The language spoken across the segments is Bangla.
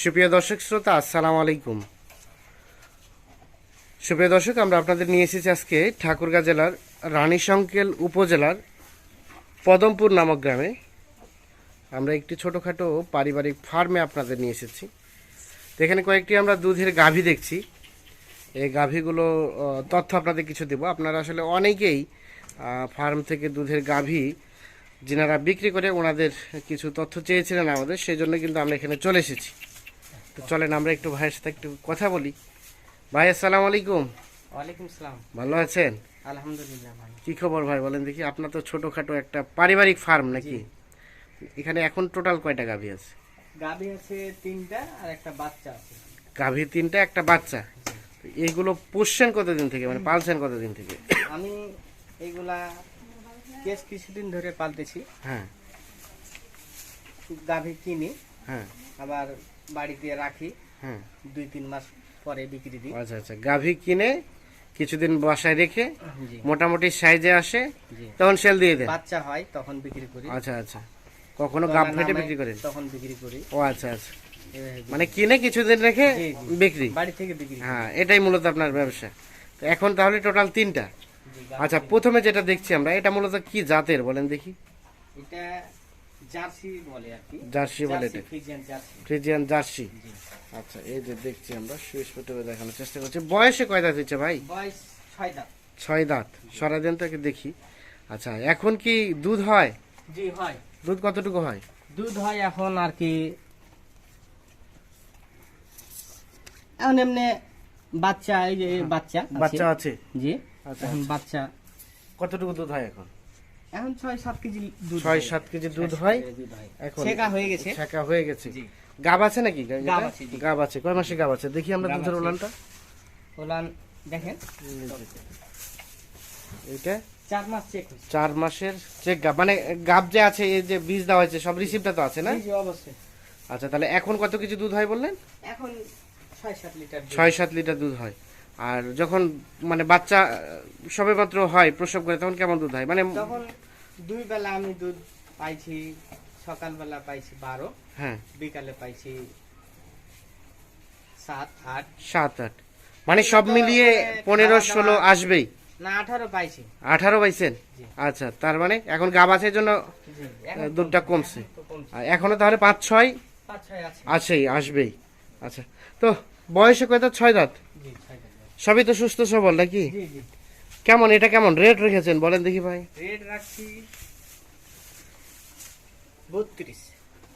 সুপ্রিয় দর্শক শ্রোতা, আসসালামু আলাইকুম। সুপ্রিয় দর্শক, আমরা আপনাদের নিয়ে এসেছি আজকে ঠাকুরগাঁ জেলার রানীশঙ্কেল উপজেলার পদমপুর নামক গ্রামে। আমরা একটি ছোটোখাটো পারিবারিক ফার্মে আপনাদের নিয়ে এসেছি। তো এখানে কয়েকটি আমরা দুধের গাভী দেখছি। এই গাভীগুলো তথ্য আপনাদের কিছু দেব। আপনারা আসলে অনেকেই ফার্ম থেকে দুধের গাভী যিনারা বিক্রি করে ওনাদের কিছু তথ্য চেয়েছিলেন আমাদের সেই জন্য কিন্তু আমরা এখানে চলে এসেছি। তো চলেন আমরা একটু ভাইয়ের সাথে একটু কথা বলি। ভাই আসসালামু আলাইকুম। ওয়ালাইকুম আসসালাম ভালো আছেন? আলহামদুলিল্লাহ ভাই কি খবর ভাই বলেন দেখি। আপনার তো ছোটখাটো একটা পারিবারিক ফার্ম নাকি? এখানে এখন টোটাল কয়টা গাভী আছে? গাভী আছে তিনটা আর একটা বাচ্চা আছে। গাভী তিনটা একটা বাচ্চা। এইগুলো পুষছেন কতদিন থেকে? মানে পালছেন কতদিন থেকে? আমি এইগুলা বেশ কিছুদিন ধরে পালতেছি। হ্যাঁ। গাভী কিনি। হ্যাঁ। আবার বাড়িতে রাখি। হ্যাঁ দুই তিন মাস পরে বিক্রি দিই। আচ্ছা আচ্ছা। গাভী কিনে কিছুদিন বাসায় রেখে মোটামুটি সাইজে আসে তখন সেল দিয়ে দেন? বাচ্চা হয় তখন বিক্রি করি। আচ্ছা আচ্ছা। কখনো গাভ ফেটে বিক্রি করেন? তখন বিক্রি করি। ও আচ্ছা আচ্ছা। মানে কিনে কিছুদিন রেখে। বিক্রি? বাড়ি থেকে বিক্রি হ্যাঁ এটাই মূলত আপনার ব্যবসা। তো এখন তাহলে টোটাল তিনটা। আচ্ছা প্রথমে যেটা দেখছি আমরা এটা মূলত কি জাতের বলেন দেখি। এটা জার্সি বলে আর কি। জার্সি বলে এটা। Friesian jersey. Friesian jersey. আচ্ছা এই যে দেখছি আমরা ফুটে দেখানোর চেষ্টা করছি। বয়সে কয় দাঁত হচ্ছে ভাই? বয়স ছয় দাঁত। ছয় দাঁত। সরা দেন তাকে দেখি। আচ্ছা এখন কি দুধ হয়? জি হয়। দুধ কতটুকু হয়? দুধ হয় এখন আর কি এখন এমনি বাচ্চা এই যে বাচ্চা বাচ্চা আছে? জি আচ্ছা এখন বাচ্চা। কতটুকু দুধ হয় এখন? এখন ছয় সাত কেজি দুধ ছয় হয়। সাত কেজি দুধ হয়। এখন ছেঁকা হয়ে গেছে। ছাকা হয়ে গেছে। জি। গাব আছে নাকি? গাব আছে, গাব আছে কয় মাসে গাব আছে? দেখি আমরা দুধের আছে। উলানটা ওলান দেখেন। এটা চার মাস চেক চার মাসের চেক গাব। মানে গাব যে আছে এই যে বীজ দেওয়া হয়েছে সব রিসিপ্টটা তো আছে না? জি, অবশ্যই। আচ্ছা তাহলে এখন কত কেজি দুধ হয় বললেন? এখন ছয় সাত লিটার দুধ। ছয় সাত লিটার দুধ হয়। আর যখন মানে বাচ্চা সবে মাত্র হয় প্রসব করে তখন কেমন দুধ হয়? মানে তখন দুই বেলা আমি দুধ পাইছি সকালবেলা পাইছি বারো হ্যাঁ। বিকালে পাইছি সাত আট। সাত আট। মানে সব মিলিয়ে পনেরো ষোলো আসবেই? না আঠারো পাইছি। আঠারো পাইছেন? আচ্ছা তার মানে এখন গাব আছে জন্য দুধটা কমছে। এখনও তাহলে পাঁচ ছয়? আছেই আসবেই। আচ্ছা তো বয়সে কয়টা ছয় দাঁত। সবই তো সুস্থ সবল নাকি? জি জি। কেমন এটা কেমন? রেট রেখেছেন বলেন দেখি ভাই। রেট রাখছি বত্রিশ।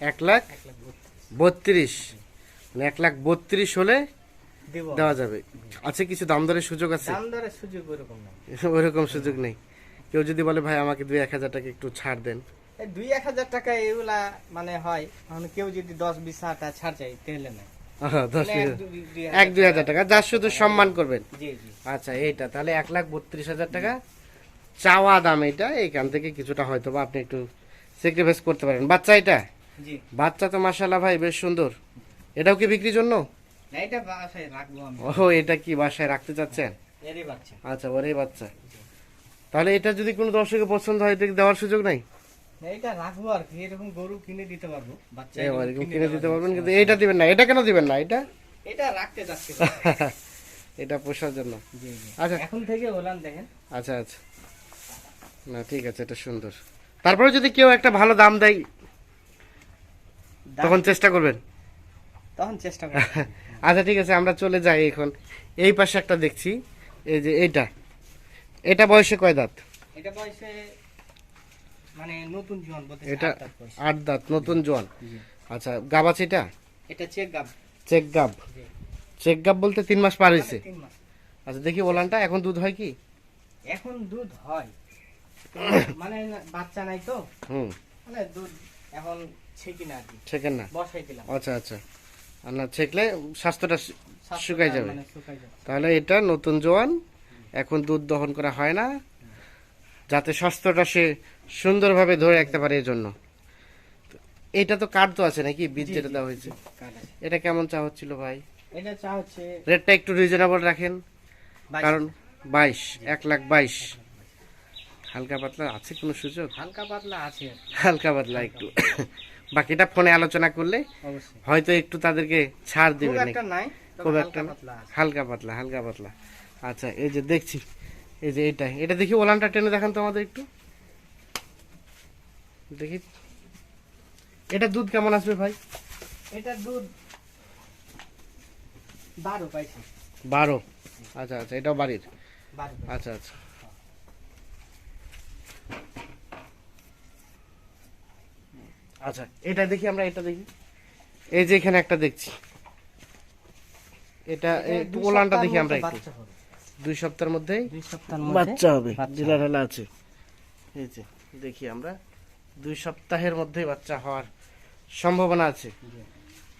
এক লাখ? বত্রিশ। মানে এক লাখ বত্রিশ হলে দেওয়া যাবে। আছে কিছু দাম দরের সুযোগ আছে? দাম দরের সুযোগ ওরকম না ওইরকম সুযোগ নেই। কেউ যদি বলে ভাই আমাকে দুই এক হাজার টাকা একটু ছাড় দেন। দুই এক হাজার টাকা এগুলা মানে হয়। মানে কেউ যদি দশ বিশ হাজার টাকা ছাড় চাই তাহলে না এক। দুই- হাজার টাকা। যার শুধু সম্মান করবেন। আচ্ছা এইটা তাহলে এক লাখ বত্রিশ হাজার টাকা। চাওয়া দাম এটা এইখান থেকে কিছুটা হয়তো বা আপনি একটু স্যাক্রিফাইস করতে পারেন। বাচ্চা এটা? বাচ্চা তো মাসাল্লাহ ভাই বেশ সুন্দর। এটাও কি বিক্রির জন্য? ও এটা কি বাসায় রাখতে চাচ্ছেন? আচ্ছা ওরে বাচ্চা। তাহলে এটা যদি কোনো দর্শকের পছন্দ হয় এটা দেওয়ার সুযোগ নাই? না, রাখব আর কি এরকম গরু কিনে দিতে পারব বাচ্চা এরকম এরকম কিনে দিতে পারবেন কিন্তু এটা দিবেন না এটা কেন দিবেন না এটা? এটা রাখতে এটা পোষার জন্য। জি জি। আচ্ছা। এখন থেকে ওলান দেখেন। আচ্ছা আচ্ছা। না ঠিক আছে এটা সুন্দর। তারপরে যদি কেউ একটা ভালো দাম দেয় তখন চেষ্টা করবেন। তখন চেষ্টা করব আচ্ছা ঠিক আছে আমরা চলে যাই এখন। এই পাশে একটা দেখছি এই যে এইটা। এটা বয়সে কয় দাঁত? এটা বয়সে মানে নতুন জীবন বলতে এটা আট দাঁত নতুন জোয়ান। আচ্ছা গাব আছে এটা? এটা চেক গাব। চেক গাব। চেক গাব বলতে তিন মাস পার হয়েছে? মানে আচ্ছা দেখি ওলানটা এখন দুধ হয় কি? এখন দুধ হয়। মানে বাচ্চা নাই তো। হুম। মানে দুধ এখন ছেকি না আর কি। ছেকেন না? বসাই দিলাম। আচ্ছা আচ্ছা। আর না ছেকলে স্বাস্থ্যটা শুকাই যাবে। মানে শুকাই যাবে। তাহলে এটা নতুন জোয়ান এখন দুধ দহন করা হয় না। যাতে স্বাস্থ্যটা সে সুন্দরভাবে ধরে রাখতে পারে এজন্য। এটা তো কার্ড তো আছে নাকি? বীজ যেটা দেওয়া হয়েছে। এটা কেমন চা হচ্ছিল ভাই? এটা চা হচ্ছে রেটটা একটু রিজনেবল রাখেন। কারণ বাইশ এক লাখ বাইশ। হালকা পাতলা আছে কোনো সুযোগ? হালকা পাতলা আছে হালকা পাতলা একটু। বাকিটা ফোনে আলোচনা করলে হয়তো একটু তাদেরকে ছাড় নাই খুব একটা। হালকা পাতলা হালকা পাতলা। আচ্ছা এই যে দেখছি এই যে এটা এটা দেখি ওলানটা টেনে দেখান তো আমাদের একটু। দেখি। এটা দুধ কেমন আসবে ভাই? এটা দুধ বারো পাইছি বারো? আচ্ছা আচ্ছা এটাও বাড়ির। আচ্ছা আচ্ছা। আচ্ছা এটা দেখি আমরা এটা দেখি। এই যে এখানে একটা দেখছি। এটা ওলানটা দেখি আমরা একটু। দুই সপ্তাহের মধ্যেই দুই সপ্তাহের মধ্যে বাচ্চা হবে বাচ্চা ডিলা ঢালা আছে। এই যে দেখি আমরা। দুই সপ্তাহের মধ্যে বাচ্চা হওয়ার সম্ভাবনা আছে।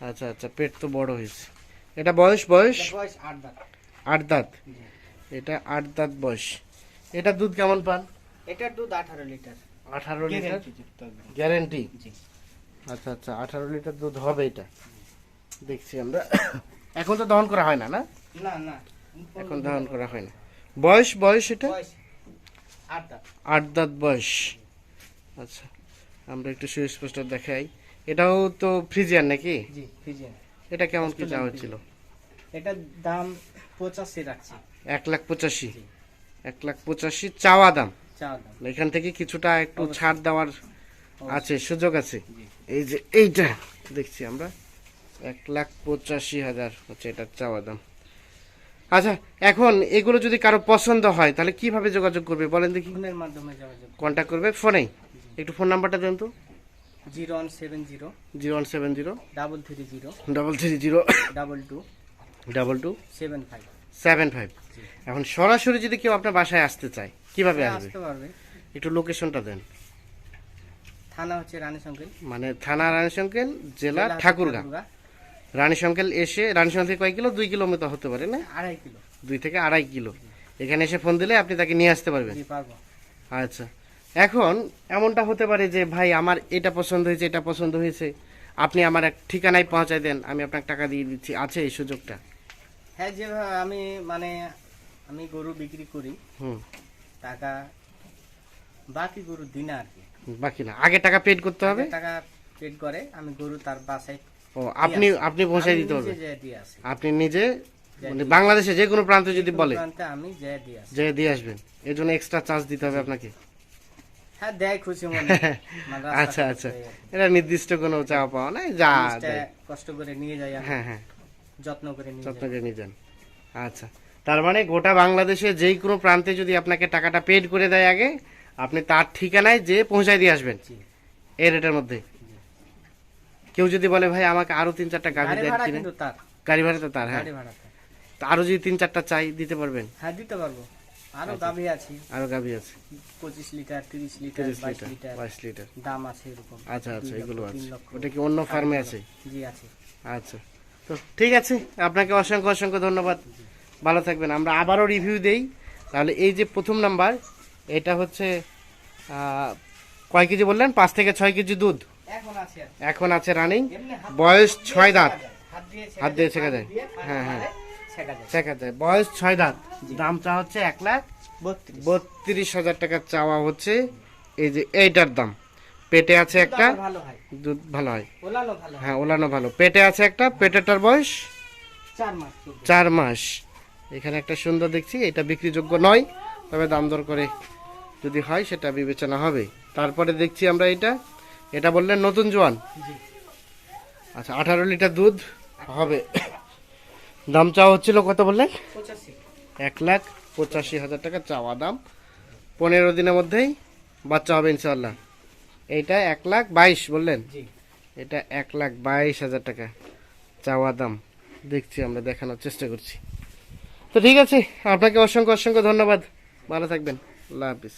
আচ্ছা আচ্ছা পেট তো বড় হয়েছে। এটা বয়স বয়স? বয়স আট দাঁত। আট দাঁত? এটা আট দাঁত বয়স। এটা দুধ কেমন পান? এটার দুধ আঠারো লিটার। আঠারো লিটার। গ্যারেন্টি আচ্ছা আচ্ছা আঠারো লিটার দুধ হবে এটা। দেখছি আমরা। এখন তো দহন করা হয় না না? না না। এখন দহন করা হয় না। বয়স বয়স এটা? আট দাঁত। বয়স। আচ্ছা আমরা একটু সুস্পষ্ট দেখাই। এটাও তো ফ্রিজিয়ান নাকি? এটা কেমন কি চাওয়া হচ্ছিল? এটার দাম পঁচাশি রাখছি। এক লাখ পঁচাশি? এক লাখ পঁচাশি চাওয়া দাম? দাম। এখান থেকে কিছুটা একটু ছাড় দেওয়ার আছে সুযোগ আছে? এই যে এইটা দেখছি আমরা। এক লাখ পঁচাশি হাজার হচ্ছে এটার চাওয়া দাম। আচ্ছা এখন এগুলো যদি কারও পছন্দ হয় তাহলে কীভাবে যোগাযোগ করবে? বলেন দেখি। ফোনের মাধ্যমে যোগাযোগ কন্ট্যাক্ট করবে? ফোনেই? একটু ফোন নাম্বারটা দেন তো। Zero one seven zero. Zero one seven zero. Double three zero. Double three zero. Double two. Double two. Seven five. Seven five. এখন সরাসরি যদি কেউ আপনার বাসায় আসতে চায় কীভাবে আসবে? আসতে পারবে। একটু লোকেশনটা দেন। থানা হচ্ছে রানী সংকেল মানে থানা রানীশঙ্কেল জেলা রানীশঙ্কেল এসে রানীশঙ্কেল থেকে কয় কিলো? দুই কিলোমিটার হতে পারে না? আড়াই কিলো। দুই থেকে আড়াই কিলো। এখানে এসে ফোন দিলে আপনি তাকে নিয়ে আসতে পারবেন। আচ্ছা। এখন এমনটা হতে পারে যে ভাই আমার এটা পছন্দ হয়েছে এটা পছন্দ হয়েছে। আপনি আমার এক ঠিকানায় পৌঁছায় দেন আমি আপনাকে টাকা দিয়ে দিচ্ছি। আছে এই সুযোগটা? হ্যাঁ যে আমি মানে আমি গরু বিক্রি করি। হুম। টাকা বাকি গরু দিনে আর কি। বাকি না। আগে টাকা পেড করতে হবে? টাকা পেড করে আমি গরু তার বাসায় ও আপনি আপনি পৌঁছায় দিতে আসি আপনি নিজে মানে বাংলাদেশে যে কোনো প্রান্তে যদি বলে। আমি যে দিয়ে আসবেন। এর জন্য এক্সট্রা চার্জ দিতে হবে আপনাকে। হ্যাঁ দেয় খুশি মনে আচ্ছা আচ্ছা। এটা নির্দিষ্ট কোনো চাওয়া পাওয়া নাই যা কষ্ট করে নিয়ে যাই হ্যাঁ হ্যাঁ। যত্ন করে নিয়ে যত্ন করে নিয়ে যান। আচ্ছা। তার মানে গোটা বাংলাদেশে যেই কোনো প্রান্তে যদি আপনাকে টাকাটা পেড করে দেয় আগে আপনি তার ঠিকানায় যে পৌঁছায় দিয়ে আসবেন। এই রেটের মধ্যে। কেউ যদি বলে ভাই আমাকে আরও তিন চারটা গাড়ি গাড়ি দেন কিনে। তার। গাড়ি ভাড়া তো তার হ্যাঁ। গাড়ি ভাড়া তার। তো আরও যদি তিন চারটা চাই দিতে পারবেন? হ্যাঁ দিতে পারব। আরও আচ্ছা। গাভী আছে। আরও গাভি আছে। পঁচিশ লিটার তিরিশ লিটার তিরিশ বাইশ লিটার লিটার। বাইশ লিটার। দাম আছে এরকম। আচ্ছা আচ্ছা এগুলো আছে। ওটা কি অন্য ফার্মে আছে? জি আছে। আচ্ছা। তো ঠিক আছে আপনাকে অসংখ্য অসংখ্য ধন্যবাদ। ভালো থাকবেন। আমরা আবারও রিভিউ দেই। তাহলে এই যে প্রথম নাম্বার এটা হচ্ছে কয় কেজি বললেন? পাঁচ থেকে ছয় কেজি দুধ। এখন আছে রানিং বয়স ছয় দাঁত। হাত দিয়ে ছেঁকা যায়। হ্যাঁ, হ্যাঁ। ছেঁকা যায়। বয়স ছয় দাঁত। দামটা হচ্ছে এক লাখ বত্রিশ। হাজার টাকা চাওয়া হচ্ছে। এই যে এইটার দাম। পেটে আছে একটা দুধ ভালো হয়। হয়। ওলানো ভালো। পেটে আছে একটা? পেটেটার বয়স? চার মাস। এখানে একটা সুন্দর দেখছি। এটা বিক্রিযোগ্য নয়। তবে দাম দর করে যদি হয় সেটা বিবেচনা হবে। তারপরে দেখছি আমরা এটা। এটা বললেন নতুন জোয়ান? আচ্ছা আঠারো লিটার দুধ হবে। দাম চাওয়া হচ্ছিল কত বললেন? এক লাখ পঁচাশি হাজার টাকা চাওয়া দাম। পনেরো দিনের মধ্যেই বাচ্চা হবে ইনশাল্লাহ এইটা এক লাখ বাইশ বললেন? এটা এক লাখ বাইশ হাজার টাকা চাওয়া দাম। দেখছি আমরা দেখানোর চেষ্টা করছি। তো ঠিক আছে আপনাকে অসংখ্য অসংখ্য ধন্যবাদ। ভালো থাকবেন। আল্লাহ হাফিজ।